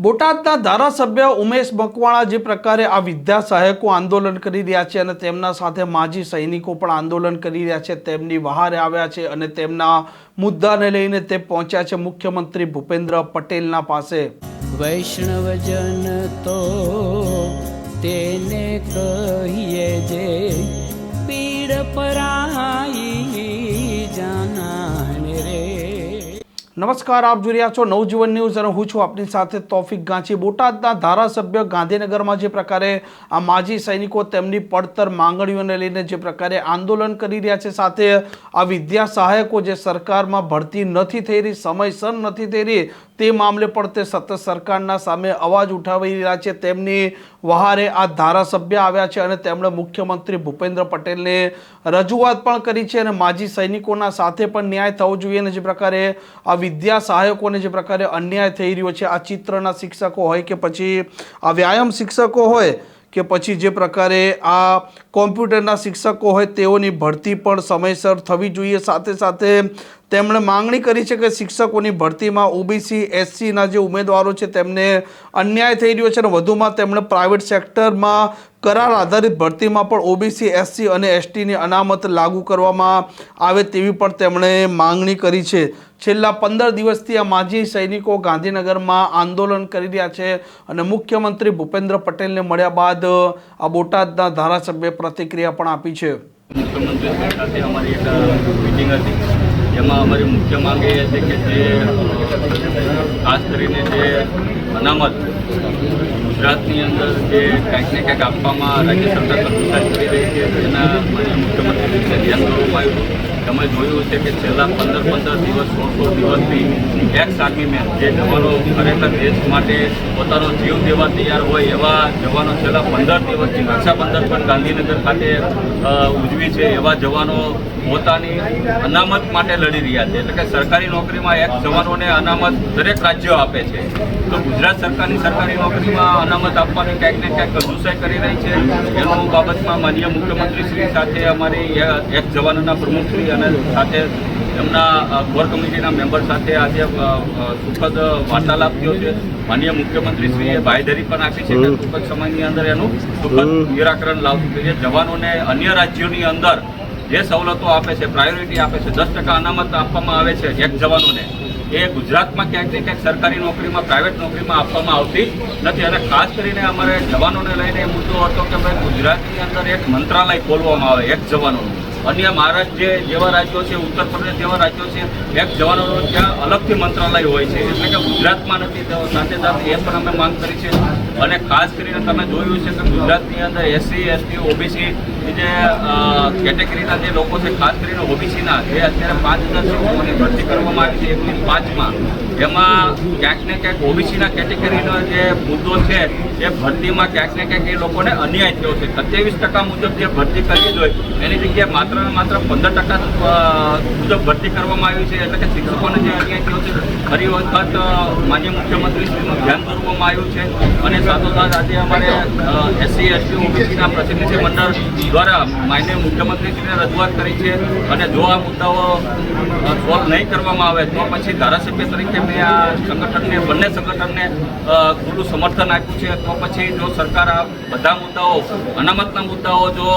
બોટાદના ધારાસભ્ય ઉમેશ મકવાણા જે પ્રકારે આ વિદ્યા સહાયકો આંદોલન કરી રહ્યા છે અને તેમના સાથે માજી સૈનિકો પણ આંદોલન કરી રહ્યા છે, તેમની બહાર આવ્યા છે અને તેમના મુદ્દાને લઈને તે પહોંચ્યા છે મુખ્યમંત્રી ભૂપેન્દ્ર પટેલના પાસે. વૈષ્ણવજન તો નમસ્કાર, આપ જોઈ રહ્યા છો નવજીવન ન્યૂઝ અને હું છું આપની સાથે તોફિક ગાંચી. બોટાદના ધારાસભ્ય ગાંધીનગરમાં જે પ્રકારે આ માજી સૈનિકો તેમની પડતર માંગણીઓને લઈને જે પ્રકારે આંદોલન કરી રહ્યા છે, સાથે આ વિદ્યા સહાયકો જે સરકારમાં ભરતી નથી થઈ રહી, સમયસર નથી થઈ રહી તે મામલે પણ તે સતત સરકારના સામે અવાજ ઉઠાવી રહ્યા છે. તેમની વહારે આ ધારાસભ્ય આવ્યા છે અને તેમણે મુખ્યમંત્રી ભૂપેન્દ્ર પટેલને રજૂઆત પણ કરી છે અને માજી સૈનિકોના સાથે પણ ન્યાય થવો જોઈએ અને જે પ્રકારે આ વિદ્યા સહાયકોને જે પ્રકારે અન્યાય થઈ રહ્યો છે, આ ચિત્રના શિક્ષકો હોય કે પછી આ વ્યાયામ શિક્ષકો હોય કે પછી જે પ્રકારે આ કોમ્પ્યુટરના શિક્ષકો હોય તેઓની ભરતી પણ સમયસર થવી જોઈએ. સાથે સાથે તેમણે માંગણી કરી છે કે શિક્ષકોની ભરતીમાં ઓબીસી, એસસીના જે ઉમેદવારો છે તેમને અન્યાય થઈ રહ્યો છે અને વધુમાં તેમણે પ્રાઇવેટ સેક્ટરમાં કરાર આધારિત ભરતીમાં પણ ઓબીસી, એસસી અને એસટીની અનામત લાગુ કરવામાં આવે તેવી પણ તેમણે માંગણી કરી છે. છેલ્લા પંદર દિવસથી આ માજી સૈનિકો ગાંધીનગરમાં આંદોલન કરી રહ્યા છે અને મુખ્યમંત્રી ભૂપેન્દ્ર પટેલને મળ્યા બાદ આ બોટાદના ધારાસભ્ય પ્રતિક્રિયા પણ આપી છે. મુખ્યમંત્રી અમારી જેમાં અમારી મુખ્ય માંગ એ છે કે જે ખાસ કરીને જે અનામત ગુજરાતની અંદર જે કંઈક ને કંઈક આપવામાં રાજ્ય સરકાર કરી રહી છે, તેના માન્ય મુખ્યમંત્રીશ્રીને ધ્યાન કરવામાં આવ્યું તમે જોયું છે કે છેલ્લા પંદર પંદર દિવસ સોળ સોળ દિવસથી એક્સ આર્મીમેન જે જવાનો ખરેખર દેશ માટે પોતાનો જીવ દેવા તૈયાર હોય એવા જવાનો છેલ્લા પંદર દિવસથી રક્ષાબંધન પણ ગાંધીનગર ખાતે ઉજવી છે એવા જવાનો પોતાની અનામત માટે લડી રહ્યા છે. એટલે કે સરકારી નોકરીમાં એક જવાનોને અનામત દરેક રાજ્યો આપે છે. તો ગુજરાત સરકારની સરકારી નોકરીમાં અનામત આપવાની ક્યાંક ને ક્યાંક કસુસાઈ કરી રહી છે. એનું બાબતમાં માનીય મુખ્યમંત્રી શ્રી સાથે અમારી એક જવાનોના પ્રમુખશ્રી અને સાથે, એમના કોર કમિટીના મેમ્બર સાથે આજે સુખદ વાર્તાલાપ થયો છે. માનનીય મુખ્યમંત્રીશ્રીએ બાંયધરી પણ આપી છે કે ટૂંક સમયની અંદર એનું સુખદ નિરાકરણ લાવવું જોઈએ. જવાનોને અન્ય રાજ્યોની અંદર જે સવલતો આપે છે પ્રાયોરિટી આપે છે, દસ ટકા અનામત આપવામાં આવે છે એક જવાનોને, એ ગુજરાતમાં ક્યાંક ને ક્યાંક સરકારી નોકરીમાં પ્રાઇવેટ નોકરીમાં આપવામાં આવતી નથી. અને ખાસ કરીને અમારે જવાનોને લઈને મુદ્દો હતો કે ભાઈ ગુજરાતની અંદર એક મંત્રાલય ખોલવામાં આવે, એક જવાનોનું. અન્ય મહારાષ્ટ્ર જેવા રાજ્યો છે, ઉત્તર પ્રદેશ જેવા રાજ્યો છે, એક જવાનો ત્યાં અલગથી મંત્રાલય હોય છે. એટલે કે ગુજરાતમાં નથી સાથે સાથે એ પણ અમે માંગ કરી છે. અને ખાસ કરીને તમે જોયું છે કે ગુજરાતની અંદર એસસી, એસટી, ઓબીસી જે કેટેગરીના જે લોકો છે, ખાસ કરીને ઓબીસીના, એ અત્યારે પાંચ હજાર શિક્ષકોની ભરતી કરવામાં આવી છે એકવીસ પાંચમાં. એમાં ક્યાંક ને ક્યાંક ઓબીસીના કેટેગરીનો જે મુદ્દો છે, એ ભરતીમાં ક્યાંક ને ક્યાંક એ લોકોને અન્યાય થયો છે. સત્યાવીસ ટકા મુજબ જે ભરતી કરવી જોઈએ એની જગ્યાએ માત્ર ને માત્ર પંદર ટકા મુજબ ભરતી કરવામાં આવી છે, એટલે કે શિક્ષકોને જે અન્યાય થયો છે, ફરી વખત માન્ય મુખ્યમંત્રીશ્રીનું ધ્યાન દોરવામાં આવ્યું છે. અને સાથોસાથ આજે અમારે એસસી, એસટી, ઓબીસીના પ્રતિનિધિ મંડળ દ્વારા માન્ય મુખ્યમંત્રીશ્રીને રજૂઆત કરી છે અને જો આ મુદ્દાઓ સોલ્વ નહીં કરવામાં આવે તો પછી ધારાસભ્ય તરીકે મેં આ સંગઠનને, બંને સંગઠનને ખુલ્લું સમર્થન આપ્યું છે. તો પછી જો સરકાર આ બધા મુદ્દાઓ, અનામતના મુદ્દાઓ જો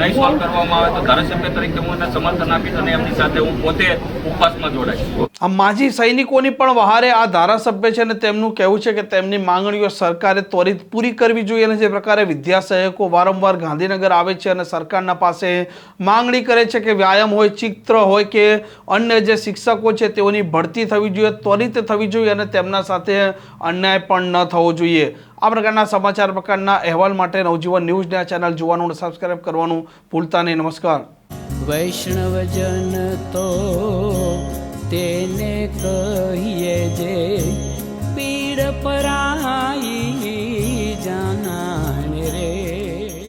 નહીં સોલ્વ કરવામાં આવે તો ધારાસભ્ય તરીકે હું એને સમર્થન આપીશ અને એમની સાથે હું પોતે ઉપવાસમાં જોડાઈશ. આ માજી સૈનિકોની પણ વહારે આ ધારાસભ્ય છે અને તેમનું કહેવું છે કે તેમની માંગણીઓ સરકારે ત્વરિત પૂરી કરવી જોઈએ અને જે પ્રકારે વિદ્યા સહાયકો વારંવાર ગાંધીનગર આવે છે અને સરકારના પાસે માંગણી કરે છે કે વ્યાયામ હોય, ચિત્ર હોય કે અન્ય જે શિક્ષકો છે તેઓની ભરતી થવી જોઈએ, ત્વરિત થવી જોઈએ અને તેમના સાથે અન્યાય પણ ન થવો જોઈએ. આ પ્રકારના સમાચાર પ્રકારના અહેવાલ માટે નવજીવન ન્યૂઝને આ ચેનલ જોવાનું અને સબસ્ક્રાઇબ કરવાનું ભૂલતા નહીં. નમસ્કાર. વૈષ્ણવજન તો તેને કહીએ જે પીડ પરા